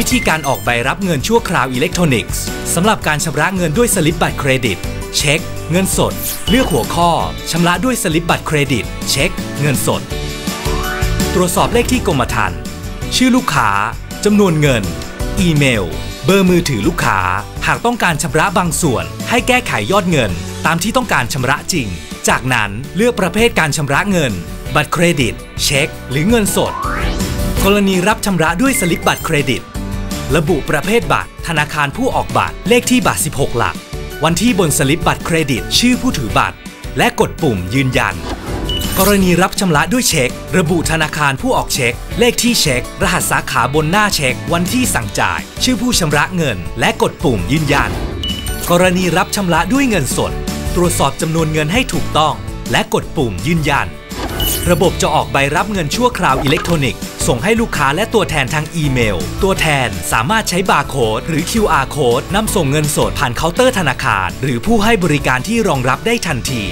วิธีการออกใบรับเงินชั่วคราวอิเล็กทรอนิกส์สำหรับการชำระเงินด้วยสลิปบัตรเครดิต เช็ค เงินสด เลือกหัวข้อชำระด้วยสลิปบัตรเครดิต เช็ค เงินสด ตรวจสอบเลขที่กรมธรรม์ชื่อลูกค้าจำนวนเงิน อีเมล เบอร์มือถือลูกค้า หากต้องการชำระบางส่วน ให้แก้ไขยอดเงิน ตามที่ต้องการชำระจริง จากนั้นเลือกประเภทการชำระเงิน บัตรเครดิต เช็ค หรือเงินสด กรณีรับชำระด้วยสลิปบัตรเครดิต ระบุประเภทบัตร ธนาคารผู้ออกบัตร เลขที่บัตร 16 หลัก วันที่บนสลิปบัตรเครดิต ชื่อผู้ถือบัตร และกดปุ่มยืนยัน กรณีรับชำระด้วยเช็ค ระบุธนาคารผู้ออกเช็ค เลขที่เช็ค รหัสสาขาบนหน้าเช็ค วันที่สั่งจ่าย ชื่อผู้ชำระเงิน และกดปุ่มยืนยัน กรณีรับชำระด้วยเงินสด ตรวจสอบจำนวนเงินให้ถูกต้อง และกดปุ่มยืนยัน ระบบจะออกใบรับเงินชั่วคราวอิเล็กทรอนิกส์ ส่งให้ลูกค้าและตัวแทนทางอีเมล ตัวแทนสามารถใช้บาร์โค้ดหรือ QR โค้ดนำส่งเงินสดผ่านเคาน์เตอร์ธนาคาร หรือผู้ให้บริการที่รองรับได้ทันที